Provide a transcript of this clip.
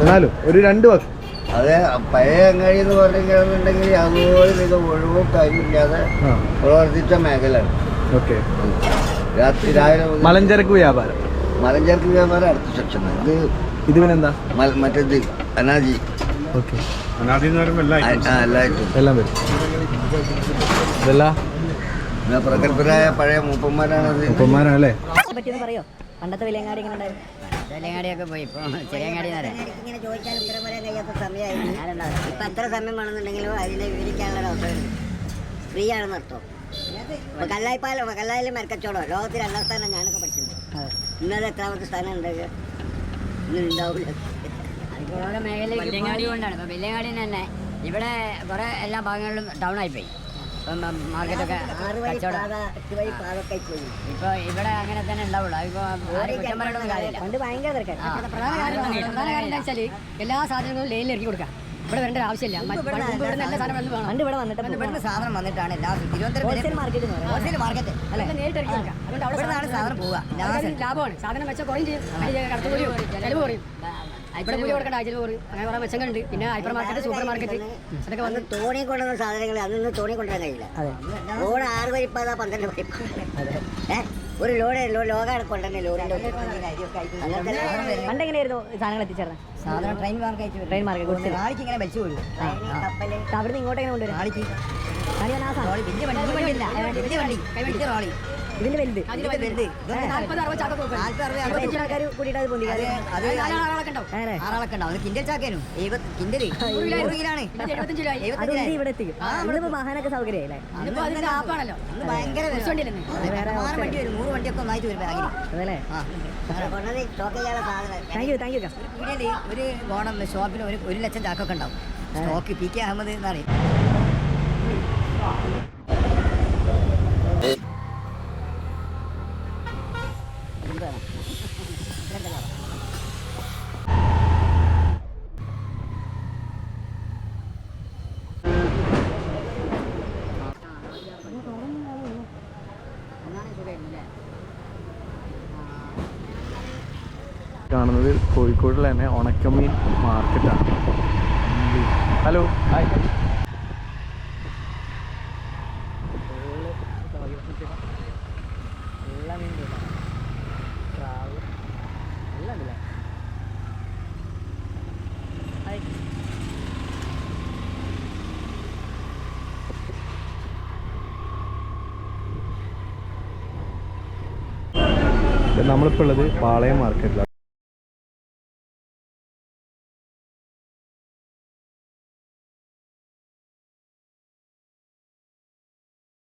എന്നാലും ഒരു രണ്ട് വാക്ക് അതെ പഴയ അങ്ങാടി എന്ന് പറഞ്ഞിട്ടുണ്ടെങ്കിൽ അതുപോലെ ഇത് ഒഴിവോ കാര്യമില്ലാതെ പ്രവർത്തിച്ച മേഖലയാണ്. ഓക്കെ. രാത്രി രാവിലെ മലഞ്ചരക്ക് വ്യാപാരം. മലഞ്ചരക്ക് വ്യാപാരം അടുത്ത സെക്ഷൻ ഇത് ഇത് പിന്നെന്താ മറ്റേത് അനാജി. ഓക്കെ. എല്ലാം വരും. ഇതല്ല? പ്രഗത്ഭരായ പഴയ മൂപ്പന്മാരാണ് മൂപ്പന്മാരാണല്ലേ? പറ്റിയെന്ന് പറയോ? പണ്ടത്തെ വിലയങ്ങാടി എങ്ങനെ ഉണ്ടായിരുന്നു. ചെറിയങ്ങാടിയൊക്കെ പോയി. ഇപ്പോൾ ചെറിയങ്ങാടി ഇങ്ങനെ ചോദിച്ചാൽ ഇത്ര പോലെ കഴിയാത്ത സമയമായിരുന്നു. ഇപ്പം എത്ര സമയം വേണമെന്നുണ്ടെങ്കിലും അതിനെ വിവരിക്കാനുള്ള അവസരം ഫ്രീ ആണെന്ന് അർത്ഥം. ഇപ്പൊ കല്ലായിപ്പാലം കല്ലായിലെ മരക്കച്ചവടം ലോകത്തിൽ രണ്ടാം സ്ഥാനം ഞാനൊക്കെ പഠിച്ചിട്ടുണ്ട്. ഇന്നലെ എത്രാമത്തെ സ്ഥാനം ഉണ്ടാവുക ഇന്ന് ഉണ്ടാവില്ല ഓരോ കൊണ്ടാണ്. ഇപ്പോൾ തന്നെ ഇവിടെ കുറേ എല്ലാ ഭാഗങ്ങളിലും ഡൗൺ ഇപ്പം മാർക്കറ്റൊക്കെ ഇവിടെ അങ്ങനെ തന്നെ ഉണ്ടാവുള്ളൂ. എല്ലാ സാധനങ്ങളും ലൈനിൽ ഇറക്കി കൊടുക്കാം. ഇവിടെ വരേണ്ട ആവശ്യമില്ല. ഇവിടെ പണ്ട് വന്നിട്ട് ഇവിടുന്ന് സാധനം വന്നിട്ടാണ് എല്ലാ തിരുവനന്തപുരം മാർക്കറ്റ് ഹോൾസെയിൽ മാർക്കറ്റ്. അല്ലേ? ഇവിടെ നേരിട്ട് ഇറക്കി കൊടുക്കാം. അതുകൊണ്ട് അവിടെ സാധനം പോവുക. ലാഭമാണ്. സാധനം വെച്ചാൽ കുറയും ചെയ്യും. ചെലവ് കുറയും. ഇവിടെ കൂലി കൊടുക്കേണ്ട ആഴ്ചയിൽ കുറയും അങ്ങനെ പറയാൻ മെച്ചങ്ങളുണ്ട്. പിന്നെ ഹൈപ്പർ മാർക്കറ്റ് സൂപ്പർ മാർക്കറ്റ് അതൊക്കെ വന്ന് തോണി കൊണ്ടുവന്ന സാധനങ്ങൾ അതൊന്നും തോണി കൊണ്ടുവരാൻ കഴിയില്ല. ലോൺ ആറ് വരിപ്പാത പന്ത്രണ്ട് വരിപ്പാത ഏ? ഒരു ലോഡ് ലോ- ലോകാണ് കൊണ്ടുവന്നെ ലോറിന്റെ അങ്ങനത്തെ പണ്ട് എങ്ങനെയായിരുന്നു സാധനങ്ങൾ എത്തിച്ചേർന്നത് സാധനം ട്രെയിൻ മാർക്കറ്റ് വരും. ട്രെയിൻ മാർക്കറ്റ് നാളേക്ക് ഇങ്ങനെ വെച്ചു പോയി അവിടുന്ന് ഇങ്ങോട്ട് എങ്ങനെ കൊണ്ടുവരും നാളേക്ക് വലിയ വണ്ടി വലിയ വണ്ടി വലിയ വണ്ടി. റോളി ഇതിന്റെ വലുത് വലുത്. അറുപത് ചാക്കൊക്കെ വെക്കും. നാല്പത് അറുപത് അപ്പൊ അറുപത് എത്ര ആൾക്കാർ കൂടിയിട്ട് അത് പൊന്തിക്കാറ് അത് നാലാൾ ആളൊക്കെ ഉണ്ടാവും. അങ്ങനെ ആറാളൊക്കെ ഉണ്ടാവും. അത് കിൻഡൽ ചാക്കേനും. എഴുപത് കിൻഡൽ. നൂറ് കിലാണ്. ഇത് എഴുപത്തഞ്ച് രൂപ. ആയി. അത് ഇവിടെ എത്തിക്കും. ഇന്നിപ്പോ വാഹനമൊക്കെ സൗകര്യമായില്ലേ? ഇതിപ്പോ അതിന്റെ ആപ്പാണല്ലോ. അന്ന് ഭയങ്കര വില. വണ്ടിയില്ലെന്ന്. അതെ, കണ്ടമാനം വണ്ടി വരും. നൂറ് വണ്ടിയൊക്കെ ഒന്നായിട്ട് വരും ബാഗിൽ അതല്ലേ? ആ. താങ്ക് യു താങ്ക് യു പീടികയിൽ ഒരു ഗോണം ഷോപ്പിൽ ഒരു ഒരു ലക്ഷം ചാക്കൊക്കെ ഉണ്ടാവും. സ്റ്റോക്ക് പി കെ അഹമ്മദ് എന്ന് പറയും. കാണുന്നത് കോഴിക്കോട്ടിലെ തന്നെ ഉണക്കമീൻ മാർക്കറ്റാണ് ഹലോ ഹായ് നമ്മളിപ്പോൾ ഉള്ളത് പാളയം മാർക്കറ്റിലാണ്